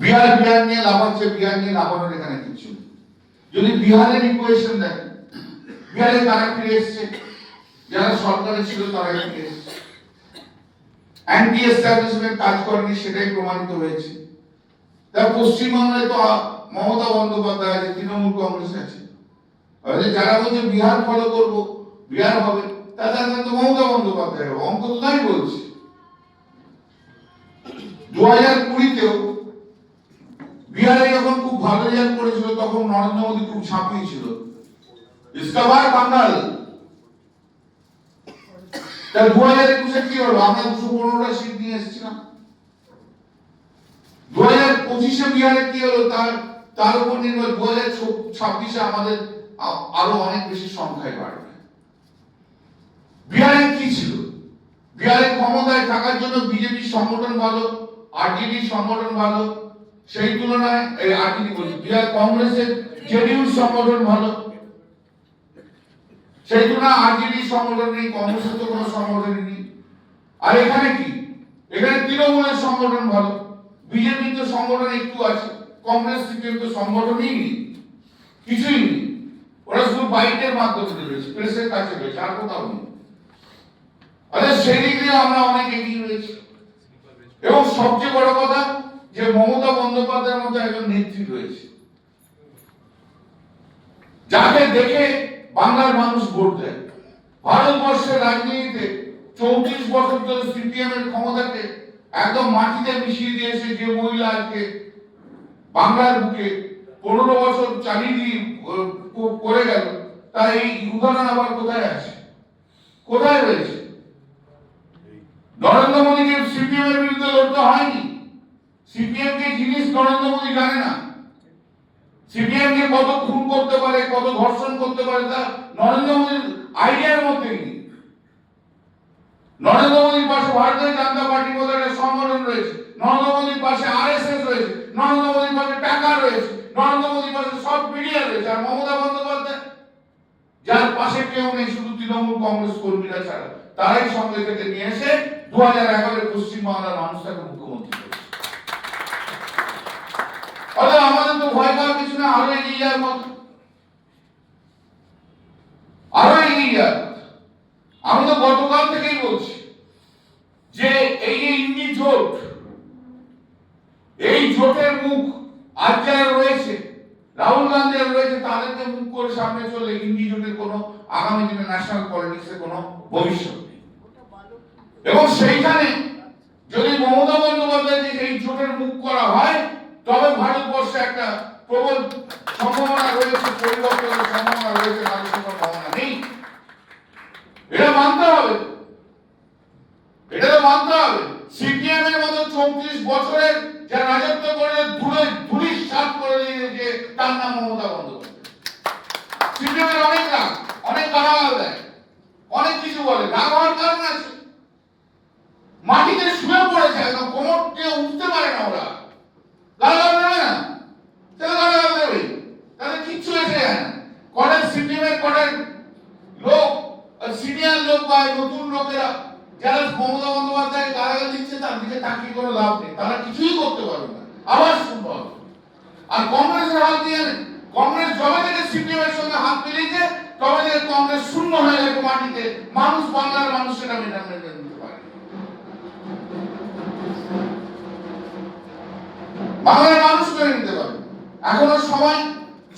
বিহার বিহার নিয়ে লাফাচ্ছে, বিহার নিয়ে লাফানোর এখানে কিছু। যদি বিহারের ইকুয়েশন দেখেন, বিহারে কারা ফিরে এসছে? যারা সরকারে ছিল তারা ফিরে এসছে। অ্যান্টি এস্টাবলিশমেন্ট কাজ করেনি, সেটাই প্রমাণিত হয়েছে। তা পশ্চিমবাংলায় তো মমতা বন্দ্যোপাধ্যায় আছে, তৃণমূল কংগ্রেস আছে। যারা বলছে বিহার ফলো করব, বিহার হবে তাদের তো মমতা বন্দ্যোপাধ্যায় অঙ্ক তো তাই বলছে। দু হাজার কুড়িতেও বিহারে যখন খুব ভালো রেজাল্ট করেছিল, তখন নরেন্দ্র মোদী খুব ঝাঁপিয়েছিল ইস্কাবার বাঙ্গাল তা দু হাজার একুশে কি হলো? আমরা দুশো পনেরোটা সিট নিয়ে এসেছিলাম। দু হাজার পঁচিশে বিহারে কি হলো? তার তার উপর নির্ভর দু হাজার ছাব্বিশে আমাদের আরও অনেক বেশি সংখ্যায় বাড়বে। বিহারে কি ছিল? বিহারে ক্ষমতায় থাকার জন্য বিজেপি সংগঠন ভালো আরজেডি সংগঠন ভালো সেই তুলনায় এই আরজেডি বলছি বিহার কংগ্রেসের জেডিইউ সংগঠন ভালো। সেই তুলনায় আরজেডি সংগঠন নেই, কংগ্রেসের তো কোনো সংগঠন নেই। আর এখানে কি? এখানে তৃণমূলের সংগঠন ভালো। বিজেপির তো সংগঠন একটু আছে, কংগ্রেস সিপিএম তো সংগঠনই নেই। কিছুই নেই। ওরা শুধু বাইকের মাধ্যমে রয়েছে প্রেসের কাছে রয়েছে, আর কোথাও নেই। আরে সেই দিক দিয়ে আমরা অনেক এগিয়ে রয়েছি। এবং সবচেয়ে বড় কথা যে মমতা বন্দ্যোপাধ্যায়ের মতো একজন নেত্রী রয়েছে। যাকে দেখে বাংলার মানুষ ভোট দেয়। ভারতবর্ষের রাজনীতিতে চৌত্রিশ বছর ধরে সিপিএম এর ক্ষমতাকে একদম মাটিতে মিশিয়ে দিয়েছে যে মহিলা আজকে বাংলার বুকে পনেরো বছর চালিয়ে দিয়ে করে গেল তা এই উদাহরণ আবার কোথায় আছে কোথায় রয়েছে? নরেন্দ্র মোদীকে সিপিএম এর বিরুদ্ধে লড়তে হয়নি? সিপিএম কে জিনিস নরেন্দ্র মোদী জানে না। সিপিএম কে কত খুন করতে পারে, কত ধর্ষণ করতে পারে, তা নরেন্দ্র মোদীর আইডিয়ার মধ্যে নেই। নরেন্দ্র মোদীর পাশে ভারতীয় জনতা পার্টির মতো একটা সংগঠন রয়েছে। নরেন্দ্র মোদীর পাশে আরএসএস রয়েছে। নরেন্দ্র মোদীর পাশে টাকা রয়েছে। নরেন্দ্র মোদীর পাশে সব মিডিয়া রয়েছে। আর মমতা বন্দ্যোপাধ্যায়, যার পাশে কেউ নেই, শুধু তৃণমূল কংগ্রেস কর্মীরা ছাড়া। তারাই সঙ্গে থেকে নিয়ে এসে দু হাজার এগারোয় পশ্চিমবাংলার মানুষ তাকে মুখ্যমন্ত্রী আমাদের তো ভয় পাওয়ার কিছু না, আরও এগিয়ে যাওয়ার মতো আরও এগিয়ে যাওয়ার। আমি তো গতকাল থেকেই বলছি যে এই যে জোট, এই জোটের মুখ আজ যারা রয়েছে, রাহুল গান্ধী রয়েছে, তাদেরকে মুখ করে সামনে চলে ইন্ডি জোটের কোনো আগামী দিনে ন্যাশনাল পলিটিক্সে কোনো ভবিষ্যৎ এবং সেইখানে যদি মমতা বন্দ্যোপাধ্যায় যে এই জোটের মুখ করা হয়, তবে ভারতবর্ষে একটা প্রবল সম্ভাবনা রয়েছে, পরিবর্তনের সম্ভাবনা রয়েছে নারী সম্ভাবনা নেই। এটা মানতে হবে। এটা তো মানতে হবে। সিপিএম এর মতো চৌত্রিশ বছরের যা রাজত্ব করে ধুলে ধুলিস সাত করে দিয়েছে তার নাম মমতা বন্দ্যোপাধ্যায়। সিপিএম অনেক রাগ, অনেক গালাগাল দেয়, অনেক কিছু বলে, রাগ হওয়ার কারণ আছে মাটিতে শুয়ে পড়েছে একদম কোমর দিয়ে উঠতে পারে না ওরা গালাগাল দেবে না তাহলে গালাগাল দেবে তাহলে কিচ্ছু এসে যায় না কলেজ সিপিএম এর কলেজ লোক সিনিয়র লোক বা নতুন লোকেরা যারা মমতা বন্দ্যোপাধ্যায় তার দিকে তাকিয়ে কোনো লাভ নেই, তারা কিছুই করতে পারবে না। আবার শুনব আর কংগ্রেসের হাত দিয়ে কংগ্রেস যবে থেকে সিপিএম এর সঙ্গে হাত মিলিয়েছে, তবে থেকে কংগ্রেস শূন্য হয়ে গেছে মাটিতে। মানুষ বাংলার মানুষ, সেটা মেনে নিতে পারে বাংলার মানুষ মেনে নিতে পারে এখনও সময়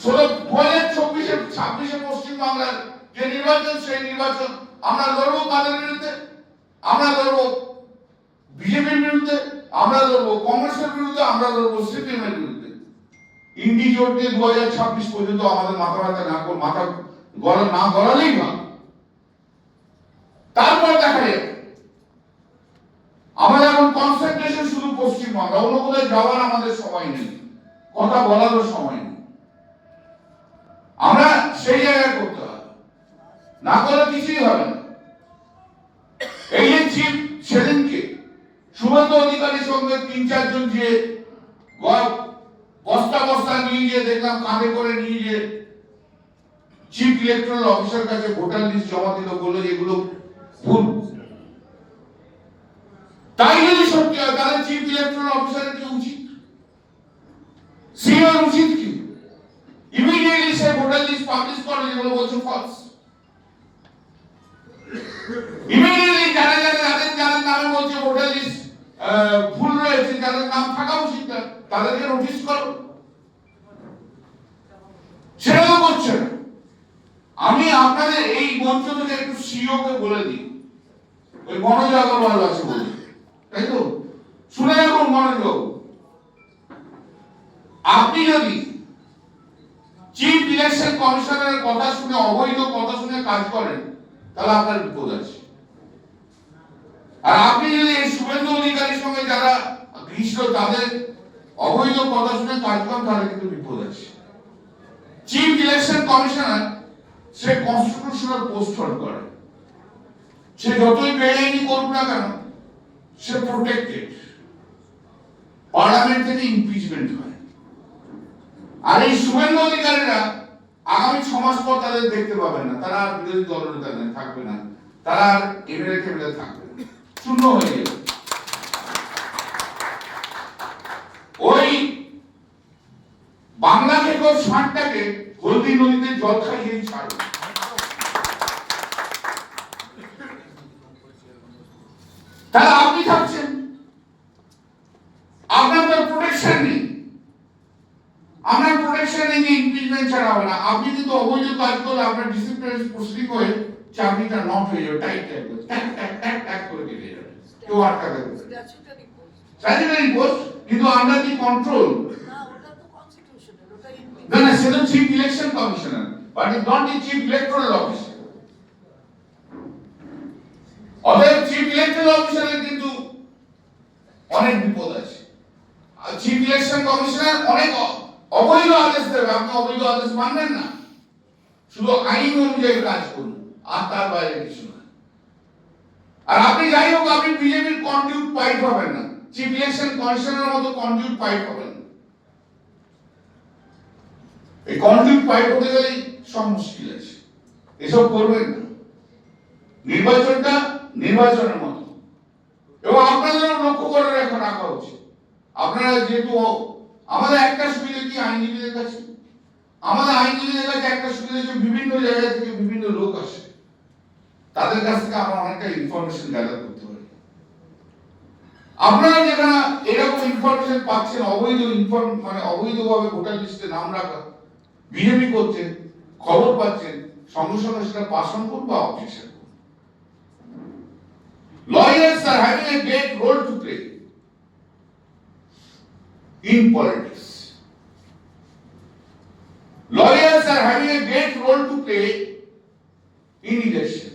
ষোলো দু হাজার চব্বিশে, ছাব্বিশে পশ্চিম বাংলার যে নির্বাচন, সেই নির্বাচন আমরা লড়বো কাদের বিরুদ্ধে? আমরা লড়বো বিজেপির বিরুদ্ধে আমরা লড়বো, কংগ্রেসের বিরুদ্ধে আমরা লড়বো সিপিএম এর বিরুদ্ধে। ইন্ডি জোট দিয়ে দু হাজার ছাব্বিশ পর্যন্ত আমাদের মাথা ব্যথা না করে মাথা গলা না গলালেই ভালো। তারপর দেখা যাবে আমাদের এখন কনসেন্ট্রেশন শুধু পশ্চিমবঙ্গ অন্য কোথায় যাওয়ার আমাদের সময় নেই। কথা বলারও সময় নেই। আমরা সেই জায়গায় করতে হবে। না করলে কিছুই হবে না। এই যে চিফ সেদিনকে শুভেন্দু অধিকারীর সঙ্গে তিন, চারজন যে বস্তা বস্তা নিয়ে গিয়ে দেখলাম, কাঁধে করে নিয়ে গিয়ে চিফ ইলেকট্রাল অফিসার কাছে ভোটার লিস্ট জমা দিল, বলল, এগুলো ভুল। তাই যদি সত্যি হয়, তাহলে চিফ ইলেকট্রাল অফিসারের কি উচিত? সিওর উচিত কি? ইমিডিয়েটলি সে ভোটার লিস্ট পাবলিশ করে যেগুলো বলছে ফলস ইমিডিয়েটলি যারা যারা যাদের বলছে ভোটার লিস্ট ভুল রয়েছে, যাদের নাম থাকা উচিত না, তাদেরকে নোটিশ করো। সেটা তো করছে না। আমি আপনাদের এই মঞ্চ থেকে একটু সিও কে বলে দিই। ওই মনোজ আগরওয়াল আছে বলে। তাই তো? শুনে রাখুন মনোজ আপনি যদি চিফ ইলেকশন কমিশনারের কথা শুনে, অবৈধ কথা শুনে কাজ করেন, তাহলে আপনার বিপদ আছে। আর আপনি যদি এই শুভেন্দু অধিকারীর সঙ্গে যারা ঘৃষ্ট তাদের অবৈধ কথা শুনে কাজ তাহলে কিন্তু বিপদ আছে। চিফ ইলেকশন কমিশনার সে কনস্টিটিউশনাল পোস্ট করে। সে যতই বেআইনি করুক না কেন, সে প্রোটেক্টেড পার্লামেন্ট থেকে ইমপিচমেন্ট হয়। আর এই শুভেন্দু অধিকারীরা আগামী মাস পর তাদের দেখতে পাবেন না। তারা বিরোধী দলনেতা থাকবে না। তারা এমএলএ থাকবে শূন্য হয়ে যাবে ওই বাংলা থেকে ওই ষাঁড়টাকে হলদি নদীতে জল খাইয়েই ছাড়বে তাহলে আপনি থাকছেন আপনার তো প্রোটেকশন নেই আপনার প্রোটেকশন নেই যে ইমপিচমেন্ট ছাড়া হবে না আপনি কিন্তু করলে আপনার ডিসিপ্লিন প্রসিডিং হয়ে চাকরিটা নট হয়ে যাবে টাইট টাইট করে ট্যাক ট্যাক ট্যাক ট্যাক করে কেটে যাবে। কেউ আটকাতে পারবে। স্ট্যাচুটারি পোস্ট স্যানিটারি কিন্তু আন্ডার দি কন্ট্রোল না না না সে chief election commissioner but is not the chief electoral officer অতএব চিফ ইলেকট্রাল অফিসারের কিন্তু অনেক বিপদ আছে। আর চিফ ইলেকশন কমিশনার অনেক অবৈধ আদেশ দেবে আপনি অবৈধ আদেশ মানবেন না। শুধু আইন অনুযায়ী কাজ করুন, আর তার বাইরে কিছু না। আর আপনি যাই হোক, আপনি বিজেপির কন্ডিউট পাইপ হবেন না। চিফ ইলেকশন কমিশনারের মতো কন্ডিউট পাইপ হবেন এই কন্ডিউট পাইপ হতে গেলেই সব মুশকিল আছে। এসব করবেন না। নির্বাচনটা নির্বাচনের মতো। এবং আপনাদেরও লক্ষ্য করে রাখা রাখা উচিত। আপনারা যেহেতু আমাদের একটা সুবিধা কি? আইনজীবীদের কাছে। আমাদের আইনজীবীদের কাছে একটা সুবিধা হচ্ছে বিভিন্ন জায়গা থেকে বিভিন্ন লোক আসে। তাদের কাছ থেকে আমরা অনেকটা ইনফরমেশন গ্যাদার করতে পারি। আপনারা যেখানে এরকম ইনফরমেশন পাচ্ছেন, অবৈধ ইনফর্ম মানে অবৈধভাবে ভোটার লিস্টে নাম রাখা, বিজেপি করছেন খবর পাচ্ছেন সঙ্গে সঙ্গে সেটা পাশন করুন বা objection lawyers are having a great role to play in politics. Role to play in election.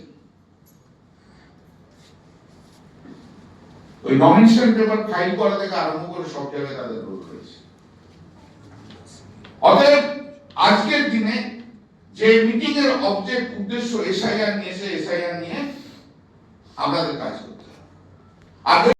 ওই নমিনেশন পেপার ফাইল করা থেকে আরম্ভ করে সব জায়গায় তাদের রোল রয়েছে অতএব আজকের দিনে যে মিটিং এর অবজেক্ট উদ্দেশ্য এসআইআর নিয়ে এসে এসআইআর নিয়ে আপনাদের কাজ করতে হবে আর